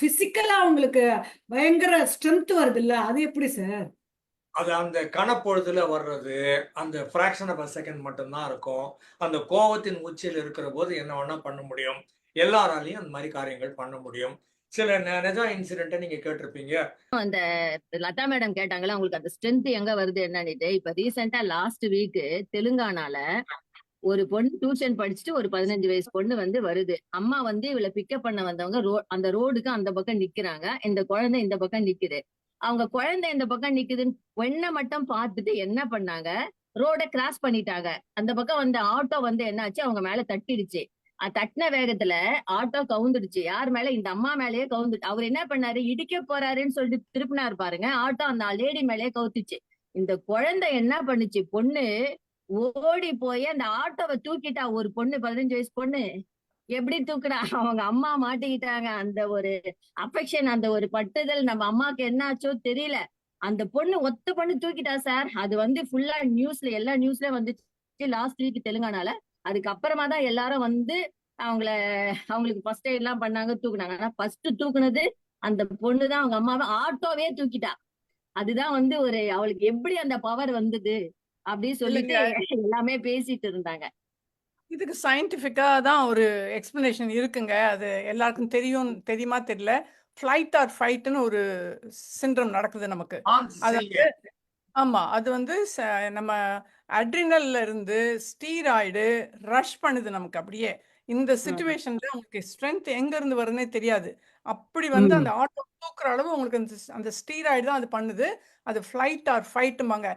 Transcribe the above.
பிசிக்கலா உங்களுக்கு பயங்கர ஸ்ட்ரென்த் வருது இல்ல அது எப்படி சார் அது அந்த கணப்பொழுதுல வர்றது அந்த ஃப்ராக்ஷன் ஆஃப் அ செகண்ட் மட்டும்தான் இருக்கும். அந்த கோவத்தின் உச்சியில் இருக்கிற போது என்ன வேணா பண்ண முடியும். எல்லாராலையும் அந்த மாதிரி காரியங்கள் பண்ண முடியும். சில நிஜ இன்சிடென்ட்டை நீங்க கேட்டிருப்பீங்க. அந்த லதா மேடம் கேட்டாங்களா உங்களுக்கு அந்த ஸ்ட்ரென்த் எங்க வருது? என்னன்னுட்டு இப்ப ரீசெண்டா லாஸ்ட் வீக் தெலுங்கானால ஒரு பொண்ணு டியூஷன் படிச்சுட்டு ஒரு பதினஞ்சு வயசு பொண்ணு வந்து வருது. அம்மா வந்து இவளை பிக்கப் பண்ண வந்தவங்க ரோ அந்த ரோடுக்கு அந்த பக்கம் நிக்கிறாங்க. இந்த குழந்தை இந்த பக்கம் நிக்குது. அவங்க குழந்தை இந்த பக்கம் நிக்குதுன்னு பொண்ணை மட்டும் பார்த்துட்டு என்ன பண்ணாங்க? ரோட கிராஸ் பண்ணிட்டாங்க. அந்த பக்கம் வந்த ஆட்டோ வந்து என்னாச்சு? அவங்க மேல தட்டிடுச்சு. அது தட்டின வேகத்துல ஆட்டோ கவுந்துடுச்சு. யார் மேல? இந்த அம்மா மேலயே கவுந்துட்டு அவர் என்ன பண்ணாரு? இடிக்க போறாருன்னு சொல்லிட்டு திருப்பினார் பாருங்க. ஆட்டோ அந்த லேடி மேலேயே கவுத்துச்சு. இந்த குழந்தை என்ன பண்ணுச்சு? பொண்ணு ஓடி போய் அந்த ஆட்டோவை தூக்கிட்டா ஒரு பொண்ணு பதினஞ்சு வயசு பொண்ணு. எப்படி தூக்குனா அவங்க அம்மா மாட்டிக்கிட்டாங்க. அந்த ஒரு அஃபெக்ஷன் அந்த ஒரு பட்டுதல் நம்ம அம்மாவுக்கு என்னாச்சோ தெரியல. அந்த பொண்ணு ஒத்த பொண்ணு தூக்கிட்டா சார். அது வந்து ஃபுல்லா நியூஸ்ல எல்லா நியூஸ்லயும் வந்துச்சு. லாஸ்ட் வீக் தெலுங்கானால. அதுக்கப்புறமா தான் எல்லாரும் வந்து அவங்கள அவங்களுக்கு ஃபர்ஸ்ட் எய்ட் எல்லாம் பண்ணாங்க தூக்குனாங்க. ஆனா ஃபர்ஸ்ட் தூக்குனது அந்த பொண்ணு தான். அவங்க அம்மாவை ஆட்டோவே தூக்கிட்டா. அதுதான் வந்து ஒரு அவளுக்கு எப்படி அந்த பவர் வந்தது? அப்படின்னு சொல்லிட்டு எல்லாமே பேசிட்டு இருந்தாங்க. இதுக்கு சயின்டிஃபிக்கா தான் ஒரு எக்ஸ்பிளனேஷன் இருக்குங்க. அது எல்லாருக்கும் தெரியும் தெரியுமா தெரியல. ஃப்ளைட் ஆர் ஃபைட்னு ஒரு சிண்ட்ரம் நடக்குது நமக்கு. அது ஆமா அது வந்து நம்ம அட்ரினல்ல இருந்து ஸ்டீராய்டு ரஷ் பண்ணுது நமக்கு அப்படியே. இந்த சுச்சுவேஷன்ல உங்களுக்கு ஸ்ட்ரென்த் எங்க இருந்து வருதுன்னே தெரியாது. அப்படி வந்து அந்த ஆட்டோ தூக்குற அளவு உங்களுக்கு அந்த அந்த ஸ்டீராய்டு தான் அது பண்ணுது. அது ஃப்ளைட் ஆர் ஃபைட்டுமாங்க